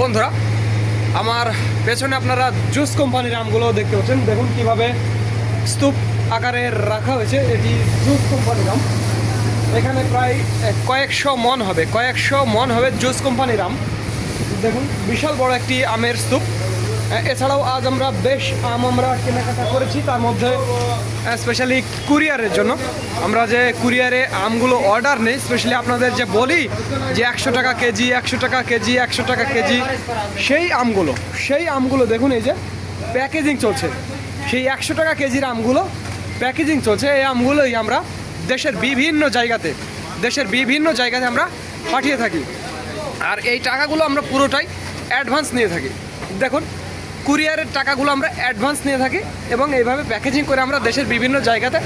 বন্ধুরা, আমার পেছনে আপনারা জুস কোম্পানির আমগুলো দেখতে পাচ্ছেন। দেখুন কীভাবে স্তূপ আকারে রাখা হয়েছে। এটি জুস কোম্পানির আম। এখানে প্রায় কয়েকশো মন হবে, কয়েকশো মন হবে জুস কোম্পানির আম। দেখুন, বিশাল বড় একটি আমের স্তূপ। এছাড়াও আজ আমরা বেশ আম আমরা কেনাকাটা করেছি, তার মধ্যে স্পেশালি কুরিয়ারের জন্য। আমরা যে কুরিয়ারে আমগুলো অর্ডার নেই স্পেশালি আপনাদের যে বলি যে একশো টাকা কেজি, একশো টাকা কেজি, একশো টাকা কেজি, সেই আমগুলো সেই আমগুলো দেখুন এই যে প্যাকেজিং চলছে। সেই একশো টাকা কেজির আমগুলো প্যাকেজিং চলছে। এই আমগুলোই আমরা দেশের বিভিন্ন জায়গাতে, দেশের বিভিন্ন জায়গাতে আমরা পাঠিয়ে থাকি। আর এই টাকাগুলো আমরা পুরোটাই অ্যাডভান্স নিয়ে থাকি। দেখুন কুরিয়ারের টাকাগুলো আমরা অ্যাডভান্স নিয়ে থাকি এবং এইভাবে প্যাকেজিং করে আমরা দেশের বিভিন্ন জায়গাতে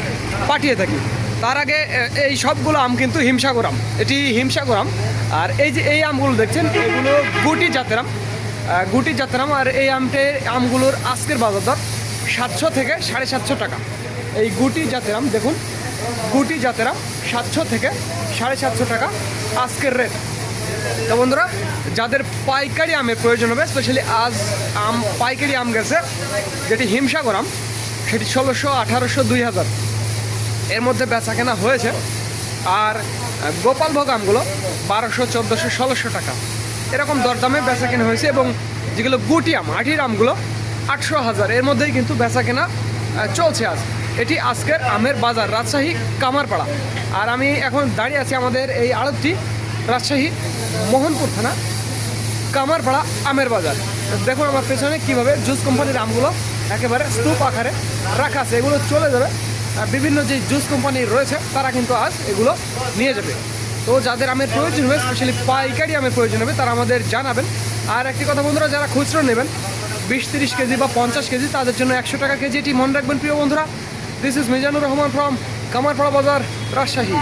পাঠিয়ে থাকি। তার আগে এই সবগুলো আম কিন্তু হিমসাগর আম। এটি হিমসাগর আম। আর এই যে এই আমগুলো দেখছেন, এগুলো গুটি জাতের আম। গুটি জাতের আম আর এই আমটে, আমগুলোর আজকের বাজার দর সাতশো থেকে সাড়ে সাতশো টাকা। এই গুটি জাতের আম, দেখুন, গুটি জাতের আম সাতশো থেকে সাড়ে সাতশো টাকা আজকের রেট তো বন্ধুরা যাদের পাইকারি আমের প্রয়োজন হবে স্পেশালি আজ আম, পাইকারি আম গেছে, যেটি হিমসাগর আম, সেটি ষোলোশো, আঠারোশো, দুই হাজার। এর মধ্যে বেচা কেনা হয়েছে। আর গোপালভোগ আমগুলো বারোশো, চোদ্দোশো, ষোলোশো টাকা। এরকম দরদামে বেচা কেনা হয়েছে এবং যেগুলো গুটি আম, আঠির আমগুলো আটশো হাজার। এর মধ্যেই কিন্তু বেচা কেনা চলছে আজ। এটি আজকের আমের বাজার, রাজশাহী, কামারপাড়া। আর আমি এখন দাঁড়িয়ে আছি আমাদের এই আড়তটি, রাজশাহী, মোহনপুর থানা। কামারপাড়া আমের বাজার। দেখুন আমার পেছনে কীভাবে জুস কোম্পানির আমগুলো একেবারে স্তূপ আকারে রাখা আছে। এগুলো চলে যাবে। আর বিভিন্ন যে জুস কোম্পানি রয়েছে, তারা কিন্তু আজ এগুলো নিয়ে যাবে। তো যাদের আমের প্রয়োজন হবে স্পেশালি পাইকারি আমের প্রয়োজন হবে, তারা আমাদের জানাবেন। আর একটি কথা বন্ধুরা, যারা খুচরো নেবেন, বিশ তিরিশ কেজি বা পঞ্চাশ কেজি, তাদের জন্য একশো টাকা কেজি এটি মনে রাখবেন প্রিয় বন্ধুরা। This is Mizanur Rahman from Kamarpara Bazar, Rajshahi.